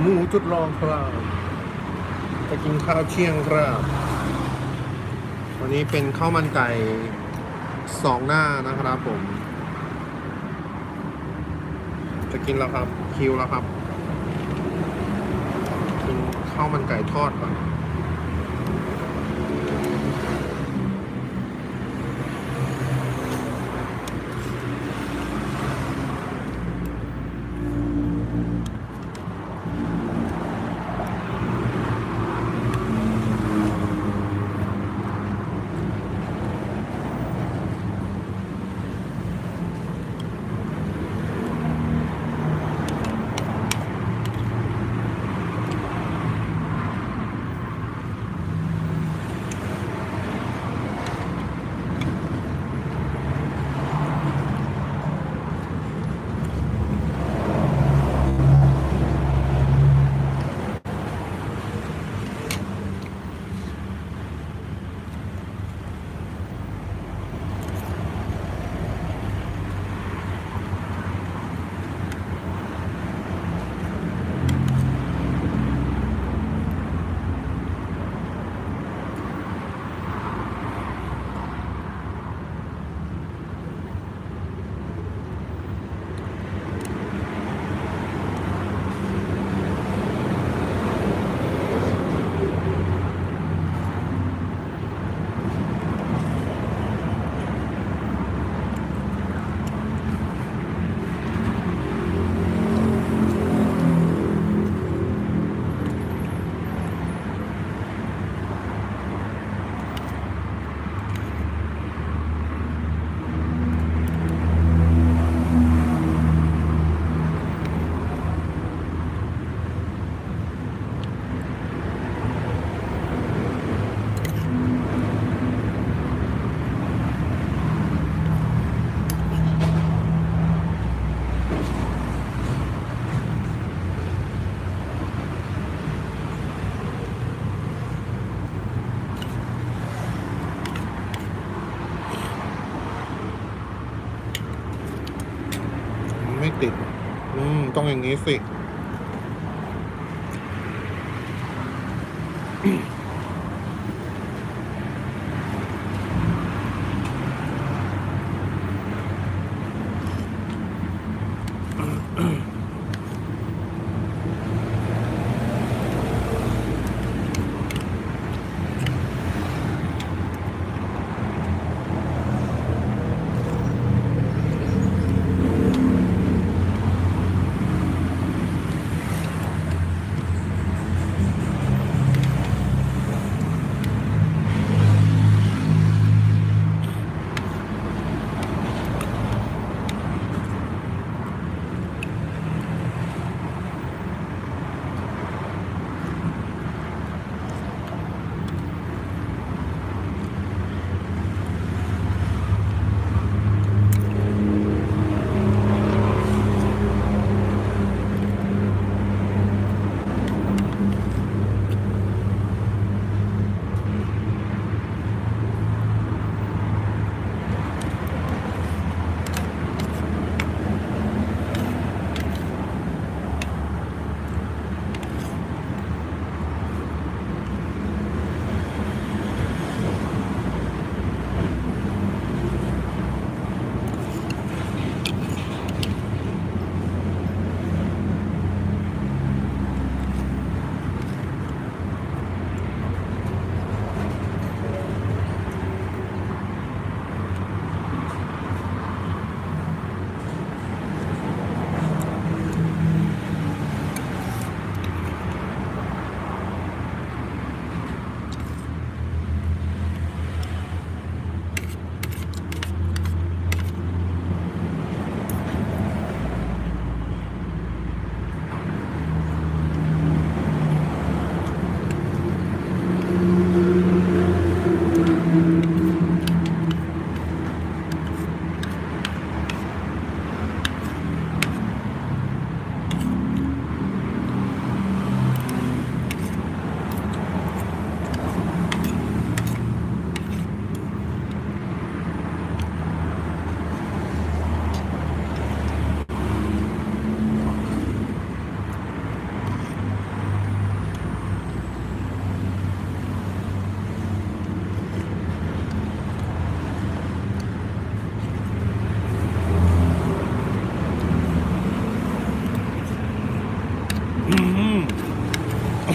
หมูจุดลองครับจะกินข้าวเที่ยงครับวันนี้เป็นข้าวมันไก่สองหน้านะครับผม จะกินแล้วครับคิวแล้วครับ กินข้าวมันไก่ทอดก่อน ไม่ติด อืม ต้องอย่างนี้สิ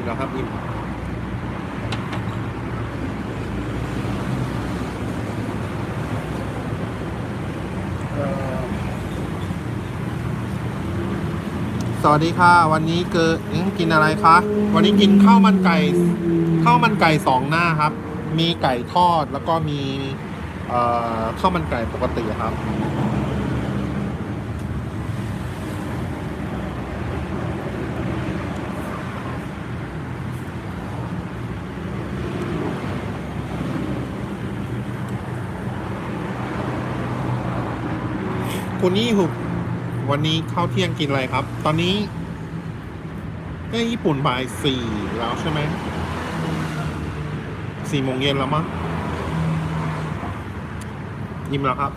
อิ่มแล้วครับอิ่มสวัสดีค่ะ วันนี้เกิดกินอะไรคะวันนี้กินข้าวมันไก่ข้าวมันไก่สองหน้าครับ มีไก่ทอดแล้วก็มีข้าวมันไก่ปกติครับ คุณนี่หุบวันนี้ข้าวเที่ยงกินอะไรครับ ตอนนี้เอ้ญี่ปุ่นบ่ายสี่แล้วใช่ไหมสี่โมงเย็นแล้วมั้งยิ้มแล้วครับ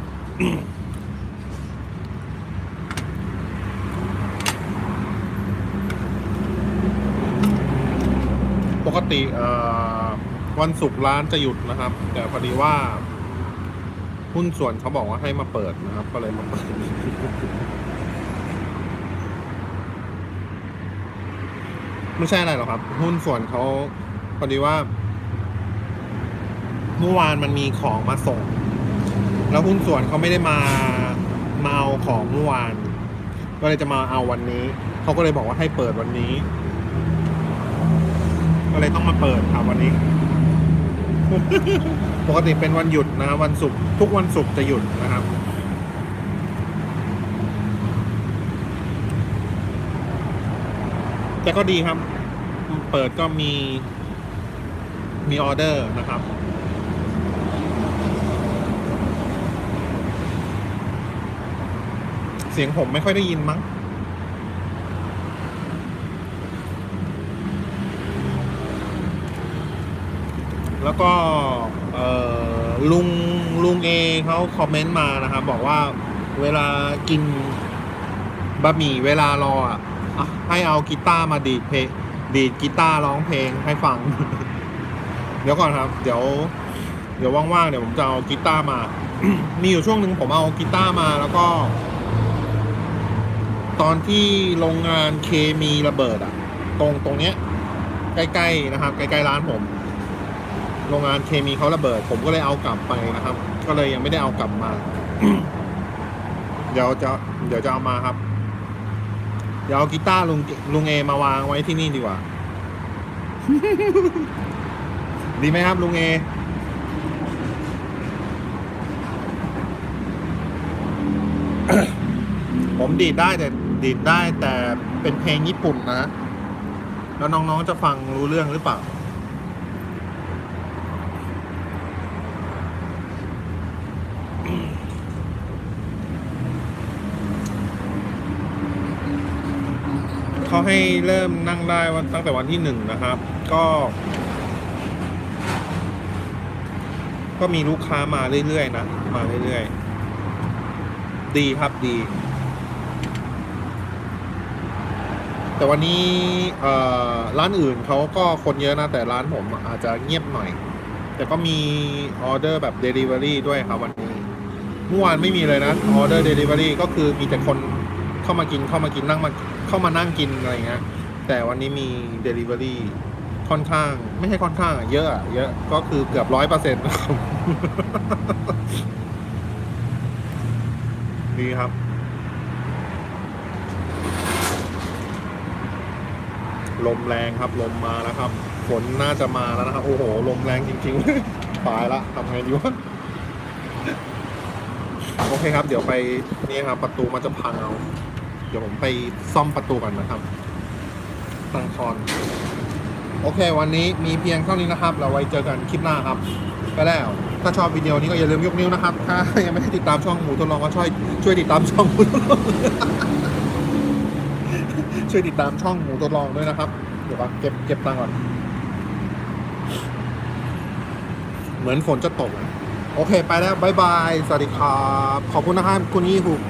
ปกติเอ่อวันศุกร์ร้านจะหยุดนะครับ แต่พอดีว่า หุ้นส่วนเขาบอกว่าให้มาเปิดนะครับ ก็เลยมาเปิด ไม่ใช่อะไรหรอกครับ หุ้นส่วนเขาพอดีว่าเมื่อวานมันมีของมาส่ง แล้วหุ้นส่วนเขาไม่ได้มามาเอาของเมื่อวาน ก็เลยจะมาเอาวันนี้ เขาก็เลยบอกว่าให้เปิดวันนี้ ก็เลยต้องมาเปิดครับวันนี้ ปกติเป็นวันหยุดนะครับวันศุกร์ทุกวันศุกร์จะหยุดนะครับ แต่ก็ดีครับ เปิดก็มีมีออเดอร์นะครับเสียงผมไม่ค่อยได้ยินมั้ง แล้วก็ลุงลุงเอเขาคอมเมนต์มานะครับ บอกว่าเวลากินบะหมี่เวลารออะอะให้เอากีตาร์มาดีดเพลงดีดกีตาร์ร้องเพลงให้ฟัง เดี๋ยวก่อนครับ เดี๋ยว เดี๋ยวว่างๆเดี๋ยวผมจะเอากีตาร์มา มีอยู่ช่วงหนึ่งผมเอากีตาร์มาแล้วก็ ตอนที่โรงงานเคมีระเบิด อะ ตรงตรงเนี้ย ใกล้ๆนะครับ ใกล้ๆร้านผม โรงงานเคมีเขาระเบิด ผมก็เลยเอากลับไปนะครับ ก็เลยยังไม่ได้เอากลับมา เดี๋ยวจะเดี๋ยวจะเอามาครับ เดี๋ยวเอากีตาร์ลุงลุงเอมาวางไว้ที่นี่ดีกว่า ดีไหมครับลุงเอผมดีดได้แต่ดีดได้แต่เป็นเพลงญี่ปุ่นนะ แล้วน้องๆจะฟังรู้เรื่องหรือเปล่า เขาให้เริ่มนั่งได้วันตั้งแต่วันที่หนึ่งนะครับ ก็ ก็มีลูกค้ามาเรื่อยๆนะ มาเรื่อยๆ ดีครับดี แต่วันนี้เอ่อร้านอื่นเขาก็คนเยอะนะ แต่ร้านผมอาจจะเงียบหน่อย แต่ก็มีออเดอร์แบบ Delivery ด้วยครับวันนี้เมื่อวานไม่มีเลยนะออเดอร์ Delivery ก็คือมีแต่คนเข้ามากินเข้ามากินนั่งมา เข้ามานั่งกินอะไรเงี้ยแต่วันนี้มีเดลิเวอรี่ค่อนข้าง ไม่ใช่ค่อนข้างเยอะเยอะก็คือเกือบร้อยเปอร์เซ็นต์ครับดีครับ ลมแรงครับ ลมมาแล้วครับ ฝนน่าจะมาแล้วนะครับ โอ้โห ลมแรงจริงๆ ตายละทำไงดีวะ โอเคครับ เดี๋ยวไปนี่ครับ ประตูมันจะพังเอา ดี๋ยวผมไปซ่อมประตูกันนะครับตังคอน โอเค วันนี้มีเพียงเท่านี้นะครับ เราไว้เจอกันคลิปหน้าครับ ไปแล้ว ถ้าชอบวิดีโอนี้ก็อย่าลืมยกนิ้วนะครับ ถ้ายังไม่ได้ติดตามช่องหมูทดลองก็ช่วยช่วยติดตามช่องหมูทดลองช่วยติดตามช่องหมูทดลองด้วยนะครับ เดี๋ยวเก็บเก็บตังค์ก่อน เหมือนฝนจะตก โอเค ไปแล้วบายบาย สวัสดีครับ ขอบคุณนะครับคุณยี่หุก